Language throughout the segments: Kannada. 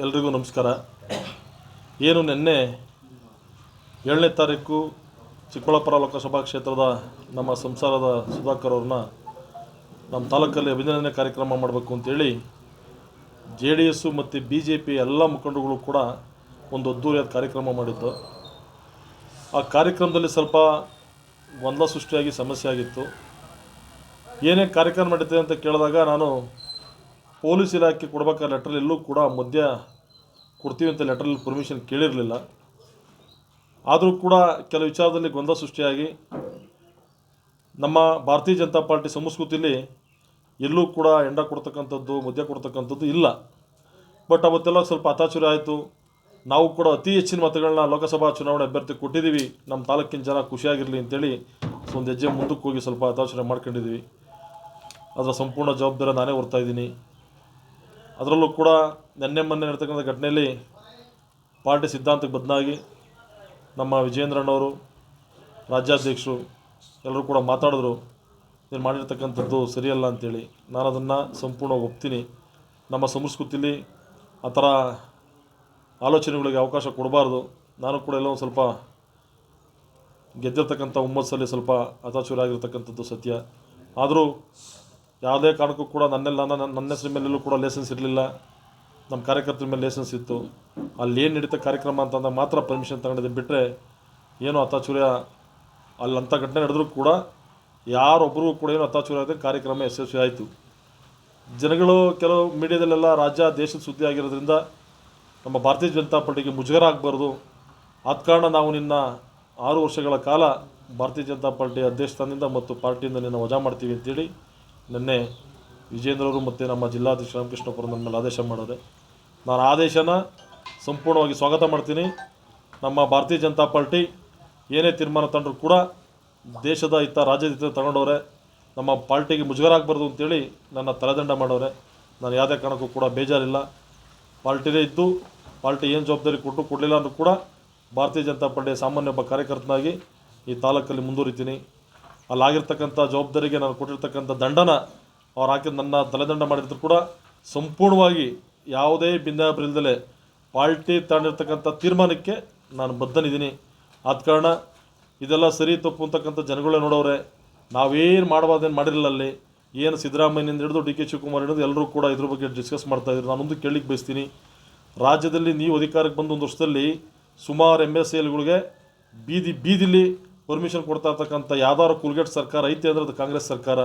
ಎಲ್ರಿಗೂ ನಮಸ್ಕಾರ. ಏನು ನಿನ್ನೆ ಏಳನೇ ತಾರೀಕು ಚಿಕ್ಕಬಳ್ಳಾಪುರ ಲೋಕಸಭಾ ಕ್ಷೇತ್ರದ ನಮ್ಮ ಸಂಸಾರದ ಸುಧಾಕರ್ ಅವ್ರನ್ನ ನಮ್ಮ ತಾಲೂಕಲ್ಲಿ ಅಭಿನಂದನೆ ಕಾರ್ಯಕ್ರಮ ಮಾಡಬೇಕು ಅಂತೇಳಿ ಜೆ ಡಿ ಎಸ್ಸು ಮತ್ತು ಬಿ ಜೆ ಪಿ ಎಲ್ಲ ಮುಖಂಡರುಗಳು ಕೂಡ ಒಂದು ಅದ್ದೂರಿಯಾದ ಕಾರ್ಯಕ್ರಮ ಮಾಡಿದ್ದು ಆ ಕಾರ್ಯಕ್ರಮದಲ್ಲಿ ಸ್ವಲ್ಪ ಗೊಂದಲ ಸೃಷ್ಟಿಯಾಗಿ ಸಮಸ್ಯೆ ಆಗಿತ್ತು. ಏನೇ ಕಾರ್ಯಕ್ರಮ ನಡೀತದೆ ಅಂತ ಕೇಳಿದಾಗ ನಾನು ಪೊಲೀಸ್ ಇಲಾಖೆ ಕೊಡ್ಬೇಕಾದ ಲೆಟ್ರಲ್ಲಿ ಎಲ್ಲೂ ಕೂಡ ಮದ್ಯ ಕೊಡ್ತೀವಿ ಅಂತ ಲೆಟ್ರಲ್ಲಿ ಪರ್ಮಿಷನ್ ಕೇಳಿರಲಿಲ್ಲ. ಆದರೂ ಕೂಡ ಕೆಲವು ವಿಚಾರದಲ್ಲಿ ಗೊಂದಲ ಸೃಷ್ಟಿಯಾಗಿ ನಮ್ಮ ಭಾರತೀಯ ಜನತಾ ಪಾರ್ಟಿ ಸಂಸ್ಕೃತಿಯಲ್ಲಿ ಎಲ್ಲೂ ಕೂಡ ಎಂಡ ಕೊಡ್ತಕ್ಕಂಥದ್ದು ಮದ್ಯ ಕೊಡ್ತಕ್ಕಂಥದ್ದು ಇಲ್ಲ. ಬಟ್ ಅವತ್ತೆಲ್ಲ ಸ್ವಲ್ಪ ಅತಾಚುರಿ ಆಯಿತು. ನಾವು ಕೂಡ ಅತಿ ಹೆಚ್ಚಿನ ಮತಗಳನ್ನ ಲೋಕಸಭಾ ಚುನಾವಣೆ ಅಭ್ಯರ್ಥಿ ಕೊಟ್ಟಿದ್ದೀವಿ ನಮ್ಮ ತಾಲೂಕಿನ ಜನ ಖುಷಿಯಾಗಿರಲಿ ಅಂತೇಳಿ ಒಂದು ಹೆಜ್ಜೆ ಮುಂದಕ್ಕೆ ಹೋಗಿ ಸ್ವಲ್ಪ ಅತಾಚುರಿ ಮಾಡ್ಕೊಂಡಿದ್ದೀವಿ ಅದರ ಸಂಪೂರ್ಣ ಜವಾಬ್ದಾರಿ ನಾನೇ ಹೊರ್ತಾ ಇದ್ದೀನಿ. ಅದರಲ್ಲೂ ಕೂಡ ನಿನ್ನೆ ಮೊನ್ನೆ ನಡ್ತಕ್ಕಂಥ ಘಟನೆಯಲ್ಲಿ ಪಾರ್ಟಿ ಸಿದ್ಧಾಂತಕ್ಕೆ ಬದಲಾಗಿ ನಮ್ಮ ವಿಜೇಂದ್ರಣ್ಣವರು ರಾಜ್ಯಾಧ್ಯಕ್ಷರು ಎಲ್ಲರೂ ಕೂಡ ಮಾತಾಡಿದ್ರು, ನೀನು ಮಾಡಿರ್ತಕ್ಕಂಥದ್ದು ಸರಿಯಲ್ಲ ಅಂತೇಳಿ. ನಾನು ಅದನ್ನು ಸಂಪೂರ್ಣ ಒಪ್ತೀನಿ. ನಮ್ಮ ಸಂಸ್ಕೃತಿಲಿ ಆ ಥರ ಆಲೋಚನೆಗಳಿಗೆ ಅವಕಾಶ ಕೊಡಬಾರ್ದು. ನಾನು ಕೂಡ ಎಲ್ಲ ಒಂದು ಸ್ವಲ್ಪ ಗೆದ್ದಿರ್ತಕ್ಕಂಥ ಹುಮ್ಮಸ್ಸಲ್ಲಿ ಸ್ವಲ್ಪ ಹತಾಚೂರಾಗಿರ್ತಕ್ಕಂಥದ್ದು ಸತ್ಯ. ಆದರೂ ಯಾವುದೇ ಕಾರಣಕ್ಕೂ ಕೂಡ ನನ್ನೆಲ್ಲ ನನ್ನ ನನ್ನ ಹೆಸರು ಮೇಲೆಲ್ಲೂ ಕೂಡ ಲೈಸೆನ್ಸ್ ಇರಲಿಲ್ಲ. ನಮ್ಮ ಕಾರ್ಯಕರ್ತರ ಮೇಲೆ ಲೈಸೆನ್ಸ್ ಇತ್ತು. ಅಲ್ಲಿ ಏನು ನಡೀತ ಕಾರ್ಯಕ್ರಮ ಅಂತಂದ್ರೆ ಮಾತ್ರ ಪರ್ಮಿಷನ್ ತಗೊಂಡಿದ್ದೆ. ಬಿಟ್ಟರೆ ಏನು ಅತಾಚೂರ್ಯ ಅಲ್ಲಿ ಅಂಥ ಘಟನೆ ನಡೆದರೂ ಕೂಡ ಯಾರೊಬ್ಬರಿಗೂ ಕೂಡ ಏನು ಅತಾಚೂರ್ಯ ಆಗದೆ ಕಾರ್ಯಕ್ರಮ ಯಶಸ್ವಿ ಆಯಿತು. ಜನಗಳು ಕೆಲವು ಮೀಡಿಯಾದಲ್ಲೆಲ್ಲ ರಾಜ್ಯ, ದೇಶದ ಸುದ್ದಿ ಆಗಿರೋದ್ರಿಂದ ನಮ್ಮ ಭಾರತೀಯ ಜನತಾ ಪಾರ್ಟಿಗೆ ಮುಜುಗರ ಆಗಬಾರ್ದು. ಆದ ಕಾರಣ ನಾವು ನಿನ್ನ ಆರು ವರ್ಷಗಳ ಕಾಲ ಭಾರತೀಯ ಜನತಾ ಪಾರ್ಟಿ ಅಧ್ಯಕ್ಷ ಸ್ಥಾನದಿಂದ ಮತ್ತು ಪಾರ್ಟಿಯಿಂದ ನಿನ್ನ ವಜಾ ಮಾಡ್ತೀವಿ ಅಂತೇಳಿ ನಿನ್ನೆ ವಿಜೇಂದ್ರವರು ಮತ್ತು ನಮ್ಮ ಜಿಲ್ಲಾಧ್ಯಕ್ಷ ರಾಮಕೃಷ್ಣಪುರ ನನ್ನ ಮೇಲೆ ಆದೇಶ ಮಾಡಿದೆ ನಾನು ಆದೇಶನ ಸಂಪೂರ್ಣವಾಗಿ ಸ್ವಾಗತ ಮಾಡ್ತೀನಿ. ನಮ್ಮ ಭಾರತೀಯ ಜನತಾ ಪಾರ್ಟಿ ಏನೇ ತೀರ್ಮಾನ ತಗೊಂಡ್ರು ಕೂಡ ದೇಶದ ಹಿತ ರಾಜ್ಯದ ಹಿತ ತಗೊಂಡವ್ರೆ, ನಮ್ಮ ಪಾರ್ಟಿಗೆ ಮುಜುಗರ ಆಗಬಾರ್ದು ಅಂತೇಳಿ ನನ್ನ ತಲೆದಂಡ ಮಾಡವ್ರೆ ನಾನು ಯಾವುದೇ ಕಾರಣಕ್ಕೂ ಕೂಡ ಬೇಜಾರಿಲ್ಲ. ಪಾರ್ಟಿನೇ ಇದ್ದು, ಪಾರ್ಟಿ ಏನು ಜವಾಬ್ದಾರಿ ಕೊಟ್ಟು ಕೊಡಲಿಲ್ಲ ಅಂದರೂ ಕೂಡ ಭಾರತೀಯ ಜನತಾ ಪಾರ್ಟಿಯ ಸಾಮಾನ್ಯ ಒಬ್ಬ ಕಾರ್ಯಕರ್ತನಾಗಿ ಈ ತಾಲೂಕಲ್ಲಿ ಮುಂದುವರಿತೀನಿ. ಅಲ್ಲಾಗಿರ್ತಕ್ಕಂಥ ಜವಾಬ್ದಾರಿಗೆ ನಾನು ಕೊಟ್ಟಿರ್ತಕ್ಕಂಥ ದಂಡನ ಅವ್ರು ಹಾಕಿದ ನನ್ನ ತಲೆದಂಡ ಮಾಡಿದ್ರು ಕೂಡ ಸಂಪೂರ್ಣವಾಗಿ ಯಾವುದೇ ಭಿನ್ನಾಭಿಪ್ರಾಯದಲ್ಲೇ ಪಾರ್ಟಿ ತಗೊಂಡಿರ್ತಕ್ಕಂಥ ತೀರ್ಮಾನಕ್ಕೆ ನಾನು ಬದ್ಧನಿದ್ದೀನಿ. ಆದ ಕಾರಣ ಇದೆಲ್ಲ ಸರಿ ತಪ್ಪು ಅಂತಕ್ಕಂಥ ಜನಗಳೇ ನೋಡೋರೆ ನಾವೇನು ಮಾಡಬಾರ್ದೇನು ಮಾಡಿರಲಿಲ್ಲ ಅಲ್ಲಿ. ಏನು ಸಿದ್ದರಾಮಯ್ಯನಿಂದ ಹಿಡಿದು ಡಿ ಕೆ ಶಿವಕುಮಾರ್ ಹಿಡಿದು ಎಲ್ಲರೂ ಕೂಡ ಇದ್ರ ಬಗ್ಗೆ ಡಿಸ್ಕಸ್ ಮಾಡ್ತಾಯಿದ್ರು ನಾನೊಂದು ಕೇಳಲಿಕ್ಕೆ ಬಯಸ್ತೀನಿ. ರಾಜ್ಯದಲ್ಲಿ ನೀವು ಅಧಿಕಾರಕ್ಕೆ ಬಂದು ಒಂದು ವರ್ಷದಲ್ಲಿ ಸುಮಾರು ಎಂ ಎಸ್ ಎಲ್ಗಳಿಗೆ ಬೀದಿ ಬೀದಿಲಿ ಪರ್ಮಿಷನ್ ಕೊಡ್ತಾ ಇರ್ತಕ್ಕಂಥ ಯಾವ್ದಾದ್ರು ಕುಲ್ಗೇಟ್ ಸರ್ಕಾರ ಐತೆ ಅಂದ್ರೆ ಅದು ಕಾಂಗ್ರೆಸ್ ಸರ್ಕಾರ.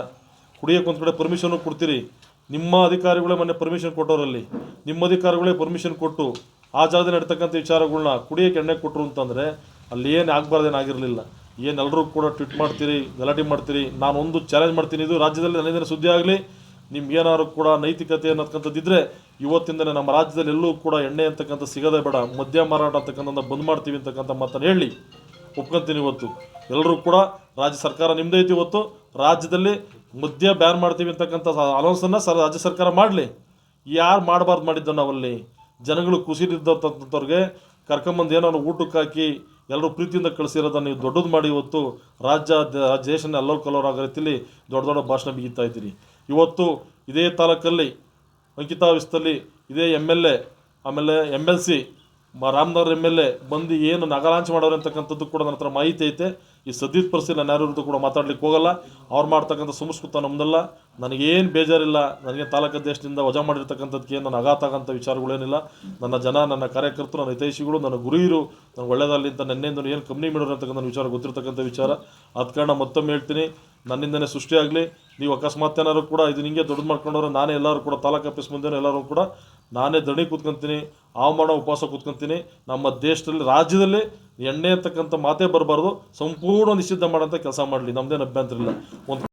ಕುಡಿಯೋಕೆ ಒಂದು ಕಡೆ ಪರ್ಮಿಷನ್ನು ಕೊಡ್ತೀರಿ. ನಿಮ್ಮ ಅಧಿಕಾರಿಗಳೇ ಮೊನ್ನೆ ಪರ್ಮಿಷನ್ ಕೊಟ್ಟವರಲ್ಲಿ. ನಿಮ್ಮ ಅಧಿಕಾರಿಗಳೇ ಪರ್ಮಿಷನ್ ಕೊಟ್ಟು ಆ ಜಾಗದಲ್ಲಿ ನಡೀತಕ್ಕಂಥ ವಿಚಾರಗಳನ್ನ ಕುಡಿಯೋಕೆ ಎಣ್ಣೆ ಕೊಟ್ಟರು ಅಂತಂದರೆ ಅಲ್ಲಿ ಏನು ಆಗಬಾರ್ದೇನಾಗಿರಲಿಲ್ಲ ಏನು ಎಲ್ಲರೂ ಕೂಡ ಟ್ವಿಟ್ ಮಾಡ್ತೀರಿ, ಗಲಾಟೆ ಮಾಡ್ತೀರಿ. ನಾನು ಒಂದು ಚಾಲೆಂಜ್ ಮಾಡ್ತೀನಿ. ಇದು ರಾಜ್ಯದಲ್ಲಿ ನನ್ನಿಂದ ಸುದ್ದಿ ಆಗಲಿ. ನಿಮ್ಗೆ ಏನಾದ್ರು ಕೂಡ ನೈತಿಕತೆ ಅನ್ನೋದ್ಕಂಥದ್ದಿದ್ರೆ ಇವತ್ತಿಂದನೇ ನಮ್ಮ ರಾಜ್ಯದಲ್ಲಿ ಎಲ್ಲೂ ಕೂಡ ಎಣ್ಣೆ ಅಂತಕ್ಕಂಥ ಸಿಗೋದೇ ಬೇಡ. ಮದ್ಯ ಮಾರಾಟ ಅಂತಕ್ಕಂಥ ಬಂದ್ ಮಾಡ್ತೀವಿ ಅಂತಕ್ಕಂಥ ಮಾತನ್ನು ಹೇಳಿ. ಒಪ್ಕೊಂತೀನಿ ಇವತ್ತು. ಎಲ್ಲರೂ ಕೂಡ ರಾಜ್ಯ ಸರ್ಕಾರ ನಿಮ್ಮದೇ ಇವತ್ತು. ರಾಜ್ಯದಲ್ಲಿ ಮದ್ಯ ಬ್ಯಾನ್ ಮಾಡ್ತೀವಿ ಅಂತಕ್ಕಂಥ ಅನೌನ್ಸನ್ನು ಸರ್ ರಾಜ್ಯ ಸರ್ಕಾರ ಮಾಡಲಿ. ಯಾರು ಮಾಡಬಾರ್ದು ಮಾಡಿದ್ದ ನಾವಲ್ಲಿ? ಜನಗಳು ಖುಷಿಲಿದ್ದಂಥವ್ರಿಗೆ ಕರ್ಕೊಂಬಂದು ಏನೋ ಊಟಕ್ಕೆ ಹಾಕಿ ಎಲ್ಲರೂ ಪ್ರೀತಿಯಿಂದ ಕಳಿಸಿರೋದನ್ನು ನೀವು ದೊಡ್ಡದು ಮಾಡಿ ಇವತ್ತು ರಾಜ್ಯ ದೇಶನ ಎಲ್ಲರೂ ಆಗೋ ರೀತಿಯಲ್ಲಿ ದೊಡ್ಡ ದೊಡ್ಡ ಭಾಷಣ ಬಿಗಿತಾ ಇದ್ದೀರಿ. ಇವತ್ತು ಇದೇ ತಾಲೂಕಲ್ಲಿ ಅಂಕಿತಾ ವಿಸ್ತಲ್ಲಿ ಇದೇ ಎಂ ಎಲ್ ಎ ಆಮೇಲೆ M L C Ramanagara M L A ಬಂದು ಏನು ನಗರಾಂಚ ಮಾಡೋರು ಅಂತಕ್ಕಂಥದ್ದು ಕೂಡ ನನ್ನ ಹತ್ರ ಮಾಹಿತಿ ಐತೆ. ಈ ಸದ್ಯದ ಪರಿಸ್ಥಿತಿ ನಾನು ಯಾರು ಕೂಡ ಮಾತಾಡ್ಲಿಕ್ಕೆ ಹೋಗಲ್ಲ. ಅವ್ರು ಮಾಡ್ತಕ್ಕಂಥ ಸಂಸ್ಕೃತ ನಮ್ಮದಲ್ಲ ನನಗೇನು ಬೇಜಾರಿಲ್ಲ. ನನಗೆ ತಾಲೂಕು ದೇಶದಿಂದ ವಜಾ ಮಾಡಿರ್ತಕ್ಕಂಥದ್ದಕ್ಕೆ ನನ್ನ ಆಘಾತ ಆಗಂಥ ವಿಚಾರಗಳೇನಿಲ್ಲ. ನನ್ನ ಜನ, ನನ್ನ ಕಾರ್ಯಕರ್ತರು, ನನ್ನ ಹಿತೈಷಿಗಳು, ನನ್ನ ಗುರಿಯರು ನನಗೆ ಒಳ್ಳೆಯದಲ್ಲಿ ಅಂತ ನೆನ್ನೆಯಿಂದ ಏನು ಕಂಪ್ನಿ ಮಾಡೋರು ಅಂತಕ್ಕಂಥ ವಿಚಾರ ಗೊತ್ತಿರ್ತಕ್ಕಂಥ ವಿಚಾರ. ಆದ ಕಾರಣ ಮತ್ತೊಮ್ಮೆ ಹೇಳ್ತೀನಿ. ನನ್ನಿಂದನೇ ಸೃಷ್ಟಿಯಾಗಲಿ. ನೀವು ಅಕಸ್ಮಾತ್ ಏನಾದ್ರು ಕೂಡ ಇದು ನಿಂಗೆ ದೊಡ್ಡದು ಮಾಡ್ಕೊಂಡವ್ರೆ ನಾನೇ ಎಲ್ಲರೂ ಕೂಡ ತಾಲೂಕು ಆಫೀಸ್ ಮುಂದೆ ಎಲ್ಲರೂ ಕೂಡ ನಾನೇ ದಣಿ ಕೂತ್ಕೊಂತೀನಿ ಅವಮಾನ ಉಪವಾಸ ಕೂತ್ಕೊಂತೀನಿ, ನಮ್ಮ ದೇಶದಲ್ಲಿ, ರಾಜ್ಯದಲ್ಲಿ ಎಣ್ಣೆ ಅಂತಕ್ಕಂಥ ಮಾತೇ ಬರಬಾರ್ದು, ಸಂಪೂರ್ಣ ನಿಷಿದ್ಧ ಮಾಡೋಂಥ ಕೆಲಸ ಮಾಡಲಿ ನಮ್ಮದೇನು ಅಭ್ಯಂತರ ಇಲ್ಲ. ಒಂದು